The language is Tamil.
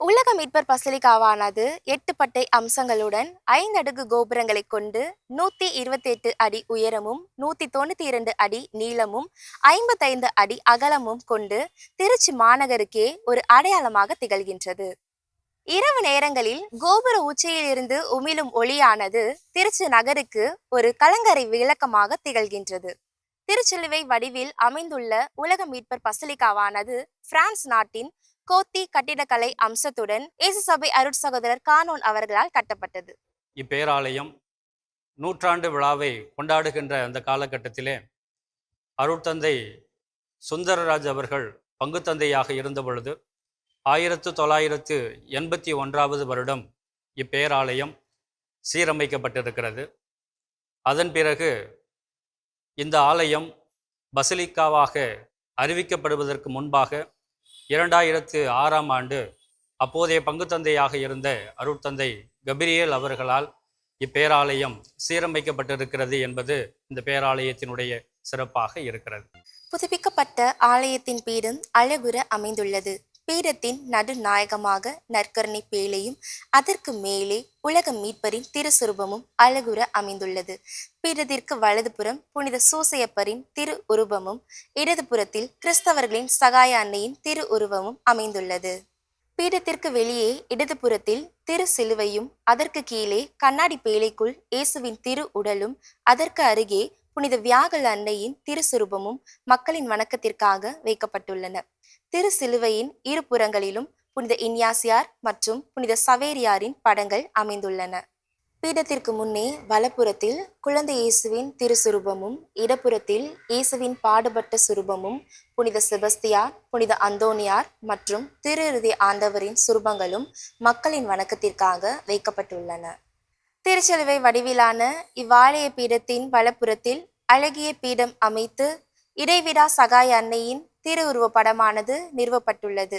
உலக மீட்பர் பசிலிகாவானது எட்டு பட்டை அம்சங்களுடன் ஐந்தடுக்கு கோபுரங்களை கொண்டு நூத்தி இருபத்தி எட்டு அடி உயரமும் நூத்தி தொண்ணூத்தி இரண்டு அடி நீளமும் ஐம்பத்தைந்து அடி அகலமும் கொண்டு திருச்சி மாநகருக்கே ஒரு அடையாளமாக திகழ்கின்றது. இரவு நேரங்களில் கோபுர உச்சியிலிருந்து உமிழும் ஒளியானது திருச்சி நகருக்கு ஒரு கலங்கரை விளக்கமாக திகழ்கின்றது. திருச்சிலுவை வடிவில் அமைந்துள்ள உலக மீட்பர் பசிலிகாவானது பிரான்ஸ் நாட்டின் கோத்தி கட்டிடக்கலை அம்சத்துடன் இயேசு சபை அருட்சகோதரர் கானோன் அவர்களால் கட்டப்பட்டது. இப்பேராலயம் நூற்றாண்டு விழாவை கொண்டாடுகின்ற அந்த காலகட்டத்திலே அருட்தந்தை சுந்தரராஜ் அவர்கள் பங்குத்தந்தையாக இருந்த பொழுது ஆயிரத்து தொள்ளாயிரத்து எண்பத்தி ஒன்றாவது வருடம் இப்பேராலயம் சீரமைக்கப்பட்டிருக்கிறது. அதன் பிறகு இந்த ஆலயம் பசிலிக்காவாக அறிவிக்கப்படுவதற்கு முன்பாக இரண்டாயிரத்து ஆறாம் ஆண்டு அப்போதைய பங்குத்தந்தையாக இருந்த அருட்தந்தை கபிரியேல் அவர்களால் இப்பேராலயம் சீரமைக்கப்பட்டிருக்கிறது என்பது இந்த பேராலயத்தினுடைய சிறப்பாக இருக்கிறது. புதுப்பிக்கப்பட்ட ஆலயத்தின் பீடம் அழகுற அமைந்துள்ளது. பீடத்தின் நடுநாயகமாக நற்கரணை பேழையும் அதற்கு மேலே உலக மீட்பரின் திருசுரூபமும் அழகுற அமைந்துள்ளது. பீடத்திற்கு வலதுபுறம் புனித சூசையப்பரின் திரு உருவமும் இடதுபுறத்தில் கிறிஸ்தவர்களின் சகாய அன்னையின் திரு உருவமும் அமைந்துள்ளது. பீடத்திற்கு வெளியே இடதுபுறத்தில் திரு சிலுவையும் அதற்கு கீழே கண்ணாடி பேழைக்குள் இயேசுவின் திரு உடலும் அதற்கு அருகே புனித வியாகல் அன்னையின் திருசுரூபமும் மக்களின் வணக்கத்திற்காக வைக்கப்பட்டுள்ளன. திரு சிலுவையின் இரு புறங்களிலும் புனித இன்யாசியார் மற்றும் புனித சவேரியாரின் படங்கள் அமைந்துள்ளன. பீடத்திற்கு முன்னே வலப்புறத்தில் குழந்தை இயேசுவின் திருசுரூபமும் இடப்புறத்தில் இயேசுவின் பாடுபட்ட சுரூபமும் புனித செபஸ்தியார் புனித அந்தோனியார் மற்றும் திருஇறுதி ஆண்டவரின் சுரூபங்களும் மக்களின் வணக்கத்திற்காக வைக்கப்பட்டுள்ளன. திருச்செலுவை வடிவிலான இவ்வாலய பீடத்தின் வலப்புறத்தில் அழகிய பீடம் அமைத்து இடைவிடா சகாய அன்னையின் திருவுருவ படமானது நிறுவப்பட்டுள்ளது.